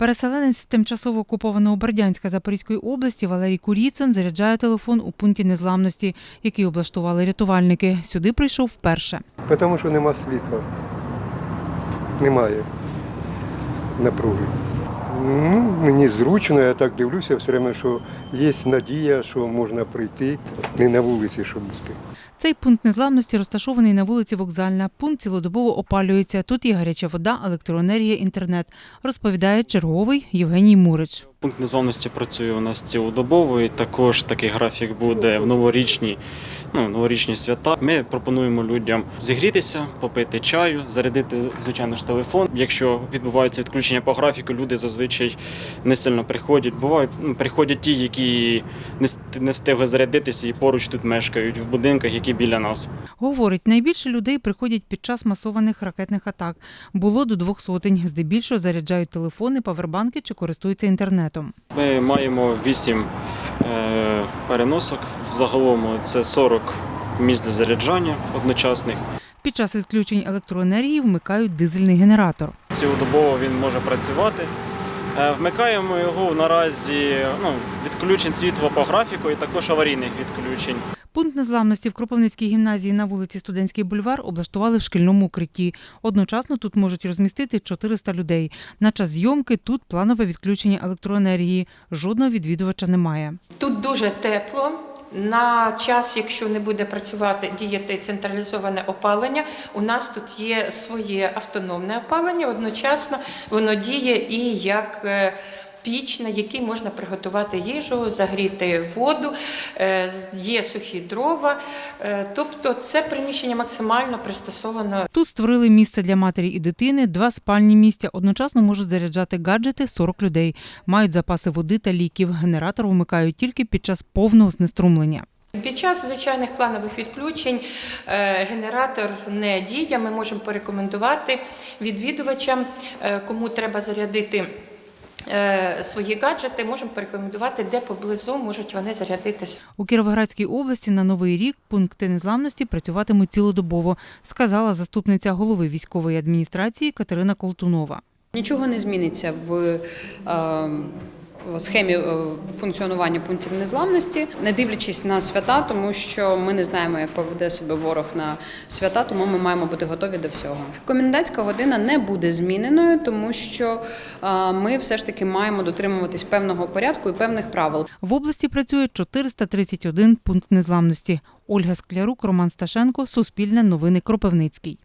Переселенець тимчасово окупованого Бердянська Запорізької області Валерій Куріцин заряджає телефон у пункті незламності, який облаштували рятувальники. Сюди прийшов вперше. Тому що нема світла. Немає напруги. Ну, мені зручно, я так дивлюся все время, що є надія, що можна прийти не на вулиці, щоб бути. Цей пункт незламності розташований на вулиці Вокзальна. Пункт цілодобово опалюється. Тут є гаряча вода, електроенергія, інтернет, розповідає черговий Євгеній Мурич. Пункт незламності працює у нас цілодобово, і також такий графік буде в новорічні, ну, новорічні свята. Ми пропонуємо людям зігрітися, попити чаю, зарядити, звичайно ж, телефон. Якщо відбувається відключення по графіку, люди зазвичай не сильно приходять. Бувають, ну, приходять ті, які не встигли зарядитися і поруч тут мешкають в будинках, які біля нас. Говорить, найбільше людей приходять під час масованих ракетних атак. Було до двох сотень. Здебільшого заряджають телефони, павербанки чи користуються інтернетом. Ми маємо 8 е, переносок. Взагалом це 40 місць для заряджання одночасних. Під час відключень електроенергії вмикають дизельний генератор. Цілодобово він може працювати. Е, Вмикаємо його наразі ну, відключень світла по графіку і також аварійних відключень. Пункт незламності в Кропивницькій гімназії на вулиці Студентський бульвар облаштували в шкільному укритті. Одночасно тут можуть розмістити 400 людей. На час зйомки тут планове відключення електроенергії. Жодного відвідувача немає. Тут дуже тепло. На час, якщо не буде працювати діяти централізоване опалення, у нас тут є своє автономне опалення. Одночасно воно діє і як е, піч, на якій можна приготувати їжу, загріти воду, е, є сухі дрова. Е, Тобто це приміщення максимально пристосовано Тут створили місце для матері і дитини, два спальні місця. Одночасно можуть заряджати гаджети 40 людей. Мають запаси води та ліків. Генератор вмикають тільки під час повного знеструмлення. Під час звичайних планових відключень е, генератор не діє. Ми можемо порекомендувати відвідувачам, кому треба зарядити свої гаджети, можемо порекомендувати, де поблизу можуть вони зарядитися. У Кіровоградській області на новий рік пункти незламності працюватимуть цілодобово, сказала заступниця голови військової адміністрації Катерина Колтунова. Нічого не зміниться в е, в схемі е, функціонування пунктів незламності, не дивлячись на свята, тому що ми не знаємо, як поведе себе ворог на свята, тому ми маємо бути готові до всього. Комендантська година не буде зміненою, тому що е, ми все ж таки маємо дотримуватись певного порядку і певних правил. В області працює 431 пункт незламності. Ольга Склярук, Роман Сташенко, Суспільне новини Кропивницький.